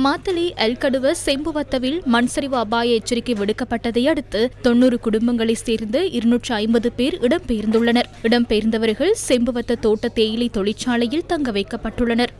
மாத்தளை எல்கடுவ செம்புவத்தவில் மண்சரிவு அபாய எச்சரிக்கை விடுக்கப்பட்டதை அடுத்து தொன்னூறு குடும்பங்களைச் சேர்ந்த இருநூற்று ஐம்பது பேர் இடம்பெயர்ந்துள்ளனர். இடம்பெயர்ந்தவர்கள் செம்புவத்த தோட்ட தேயிலை தொழிற்சாலையில் தங்க வைக்கப்பட்டுள்ளனர்.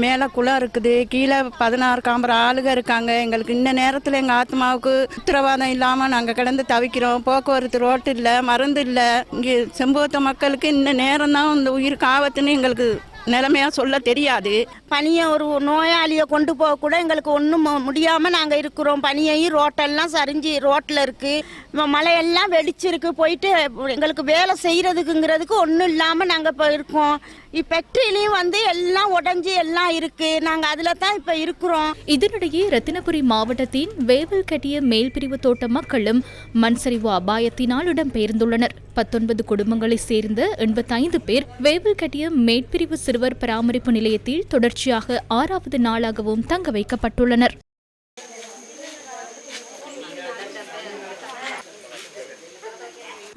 மேலே குளம் இருக்குது கீழே பதினாறு காம்பர் ஆளுக இருக்காங்க. எங்களுக்கு இந்த நேரத்தில் எங்கள் ஆத்மாவுக்கு உத்தரவாதம் இல்லாமல் நாங்கள் கிடந்து தவிக்கிறோம். போக்குவரத்து ரோட்டு இல்லை மருந்து இல்லை. இங்கே செம்புவத்த மக்களுக்கு இந்த நேரம் தான் இந்த உயிருக்கு ஆபத்துன்னு எங்களுக்கு நிலைமையாக சொல்ல தெரியாது. பனியை ஒரு நோயாளியை கொண்டு போக கூட எங்களுக்கு ஒன்றும் முடியாமல் நாங்கள் இருக்கிறோம். பனியையும் ரோட்டெல்லாம் சரிஞ்சு ரோட்டில் இருக்குது மழையெல்லாம் வெடிச்சிருக்கு. போயிட்டு எங்களுக்கு வேலை செய்கிறதுக்குங்கிறதுக்கு ஒன்றும் இல்லாமல் நாங்கள் இப்போ இருக்கோம். பெட்ரிலையும் வந்து எல்லாம் உடஞ்சி எல்லாம் இருக்கு. நாங்கள் அதில் தான் இப்போ இருக்கிறோம். இதனிடையே ரத்தினபுரி மாவட்டத்தின் வேவல் கட்டிய மேல்பிரிவு தோட்ட மக்களும் மண்சரிவு அபாயத்தினால் இடம்பெயர்ந்துள்ளனர். பத்தொன்பது குடும்பங்களைச் சேர்ந்த எண்பத்தைந்து பேர் வேவல் கட்டிய மேற்பிரிவு சிறுவர் பராமரிப்பு நிலையத்தில் தொடர்ச்சியாக ஆறாவது நாளாகவும் தங்க வைக்கப்பட்டுள்ளனர்.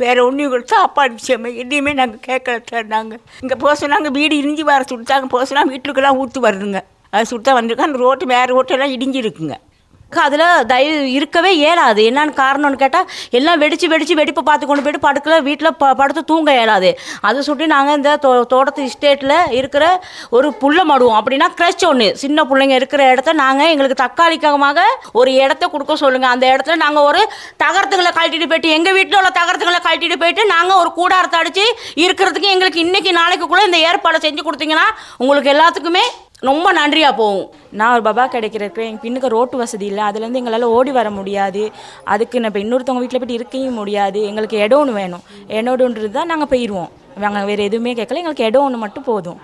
வேறு ஒன்றையும் கொடுத்தா அப்பா விஷயமே எதையுமே நாங்கள் கேட்கல சார் நாங்கள் இங்கே போக சொன்னாங்க வீடு இடிஞ்சு வர சுட்டாங்க போக சொன்னால் வீட்டுக்கெல்லாம் ஊற்று வருதுங்க. அது சுட்டா வந்திருக்கு. அந்த ரோட்டு வேறு ரோட்டெல்லாம் இடிஞ்சிருக்குங்க. அதில் தயவு இருக்கவே இயலாது. என்னன்னு காரணம்னு கேட்டால் எல்லாம் வெடிச்சு வெடிச்சு வெடிப்பை பார்த்து கொண்டு போயிட்டு படுக்கல வீட்டில் ப படுத்து தூங்க இயலாது. அதை சுட்டி நாங்கள் இந்த தோ தோட்டத்து இஸ்டேட்டில் இருக்கிற ஒரு புள்ள மடுவோம். அப்படின்னா கிரஷ் ஒன்று சின்ன பிள்ளைங்க இருக்கிற இடத்த நாங்கள் எங்களுக்கு தற்காலிகமாக ஒரு இடத்த கொடுக்க சொல்லுங்கள் அந்த இடத்துல நாங்கள் ஒரு தகரத்துகளை கழட்டிட்டு போயிட்டு எங்கள் வீட்டில் உள்ள தகரத்துகளை கழட்டிட்டு போயிட்டு நாங்கள் ஒரு கூடாரத்தை அடித்து இருக்கிறதுக்கு எங்களுக்கு இன்னைக்கு நாளைக்குள்ளே இந்த ஏற்பாடை செஞ்சு கொடுத்தீங்கன்னா உங்களுக்கு எல்லாத்துக்குமே ரொம்ப நன்றியாக போகும். நான் ஒரு பபா கிடைக்கிறதுக்கு எங்கள் பின்னுக்கு ரோட்டு வசதி இல்லை. அதுலேருந்து எங்களால் ஓடி வர முடியாது. அதுக்கு நான் இப்போ இன்னொருத்தவங்க வீட்டில் போய்ட்டு இருக்கவும் முடியாது. எங்களுக்கு இடம் ஒன்று வேணும். இடம்ன்றது தான் நாங்கள் போயிடுவோம் நாங்கள் வேறு எதுவுமே கேட்கல. எங்களுக்கு இடம் ஒன்று மட்டும் போதும்.